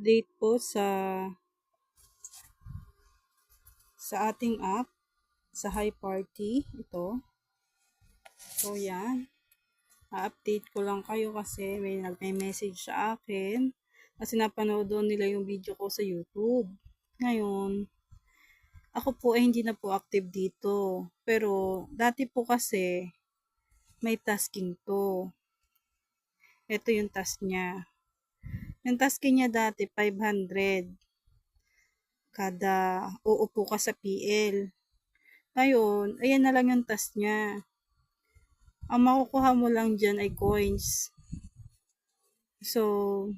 update po sa sa ating app sa Hi Party ito. So yan. A-update ko lang kayo kasi may nagme-message sa akin kasi napanood doon nila yung video ko sa YouTube. Ngayon, ako po ay hindi na po active dito. Pero dati po kasi may tasking to. Ito yung task niya. Yung tasking niya dati 500 kada uupo ka sa PL. Ngayon, ayan na lang yung task niya. Ang makukuha mo lang dyan ay coins. So,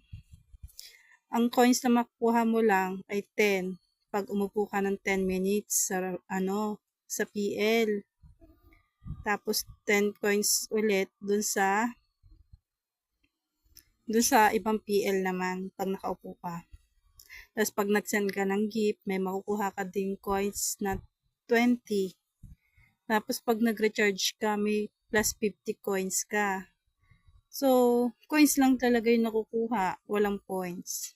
ang coins na makukuha mo lang ay 10 pag umupo ka ng 10 minutes sa ano sa PL. Tapos 10 coins ulit dun sa dun sa ibang PL naman pag nakaupo ka. Tapos pag nag-send ka ng gift, may makukuha ka ding coins na 20. Tapos pag nag-recharge ka, may plus 50 coins ka. So, coins lang talaga yung nakukuha, walang points.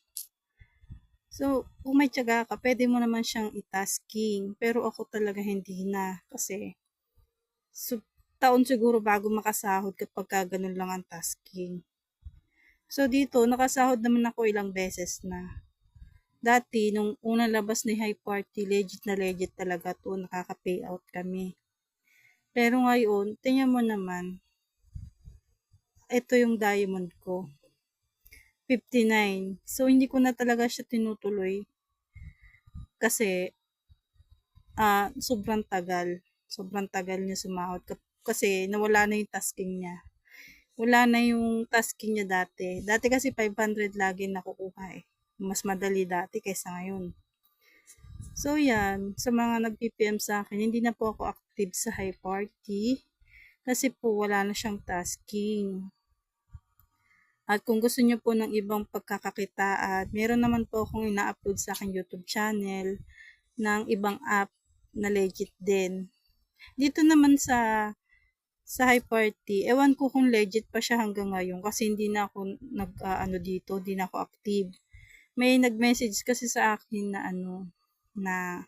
So, kung may tiyaga ka, pwede mo naman siyang i-tasking. Pero ako talaga hindi na. Kasi, so, taon siguro bago makasahod kapag ka ganun lang ang tasking. So, dito, nakasahod naman ako ilang beses na. Dati, nung unang labas ni High Party, legit na legit talaga to, nakaka-payout kami. Pero ngayon, tingnan mo naman, ito yung diamond ko. 59. So, hindi ko na talaga siya tinutuloy. Kasi, ah sobrang tagal. Sobrang tagal niya sumahod. Kasi, nawala na yung tasking niya. Wala na yung tasking niya dati. Dati kasi 500 lagi nakukuha eh. Mas madali dati kaysa ngayon. So, yan. Sa mga nag-PPM sa akin, hindi na po ako active sa high party. Kasi po, wala na siyang tasking. At kung gusto niyo po ng ibang pagkakakitaan, meron naman po akong ina-upload sa aking YouTube channel ng ibang app na legit din. Dito naman sa sa high party, ewan ko kung legit pa siya hanggang ngayon kasi hindi na ako nag uh, dito, hindi na ako active. May nag-message kasi sa akin na ano na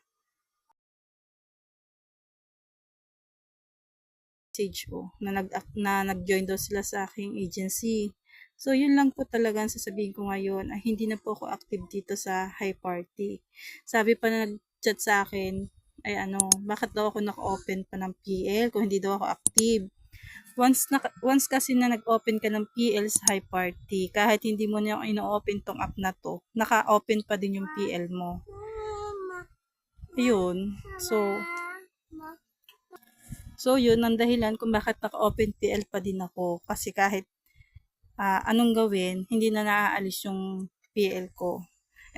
message ko na nag na nag-join daw sila sa aking agency. So, yun lang po talaga ang sasabihin ko ngayon ay hindi na po ako active dito sa high party. Sabi pa na nag-chat sa akin, ay ano, bakit daw ako naka-open pa ng PL kung hindi daw ako active. Once, na, once kasi na nag-open ka ng PL sa high party, kahit hindi mo na ino-open tong app na to, naka-open pa din yung PL mo. Ayun. So, so yun ang dahilan kung bakit naka-open PL pa din ako. Kasi kahit uh, anong gawin, hindi na naaalis yung PL ko.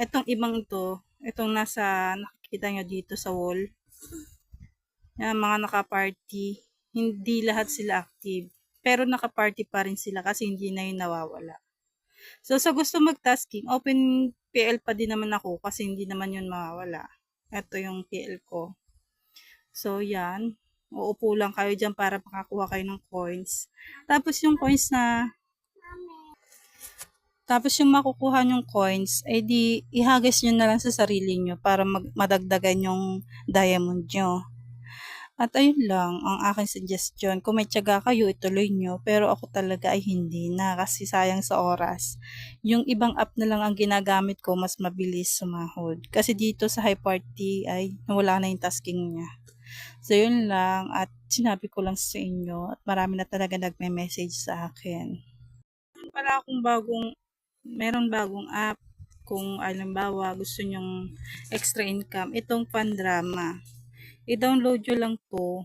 Etong ibang to, itong nasa nakikita nyo dito sa wall, yung mga naka-party, hindi lahat sila active. Pero naka-party pa rin sila kasi hindi na yun nawawala. So, sa gusto mag-tasking, open PL pa din naman ako kasi hindi naman yun mawawala. Ito yung PL ko. So, yan. Uupo lang kayo dyan para makakuha kayo ng coins. Tapos yung coins na tapos yung makukuha nyong coins, ay di ihagis nyo na lang sa sarili nyo para mag, madagdagan yung diamond nyo. At ayun lang ang aking suggestion. Kung may tiyaga kayo, ituloy nyo. Pero ako talaga ay hindi na kasi sayang sa oras. Yung ibang app na lang ang ginagamit ko, mas mabilis sumahod. Kasi dito sa high party ay nawala na yung tasking niya. So yun lang at sinabi ko lang sa inyo at marami na talaga nagme-message sa akin. Wala akong bagong meron bagong app kung alimbawa gusto nyong extra income, itong Pandrama. I-download nyo lang to.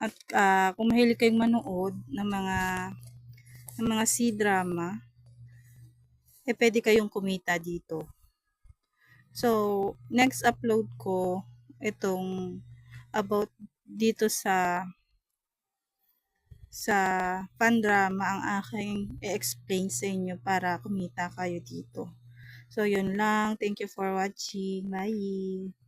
At uh, kung mahilig kayong manood ng mga ng mga C-drama, eh pwede kayong kumita dito. So, next upload ko itong about dito sa sa pandrama ang aking i-explain sa inyo para kumita kayo dito. So, yun lang. Thank you for watching. Bye!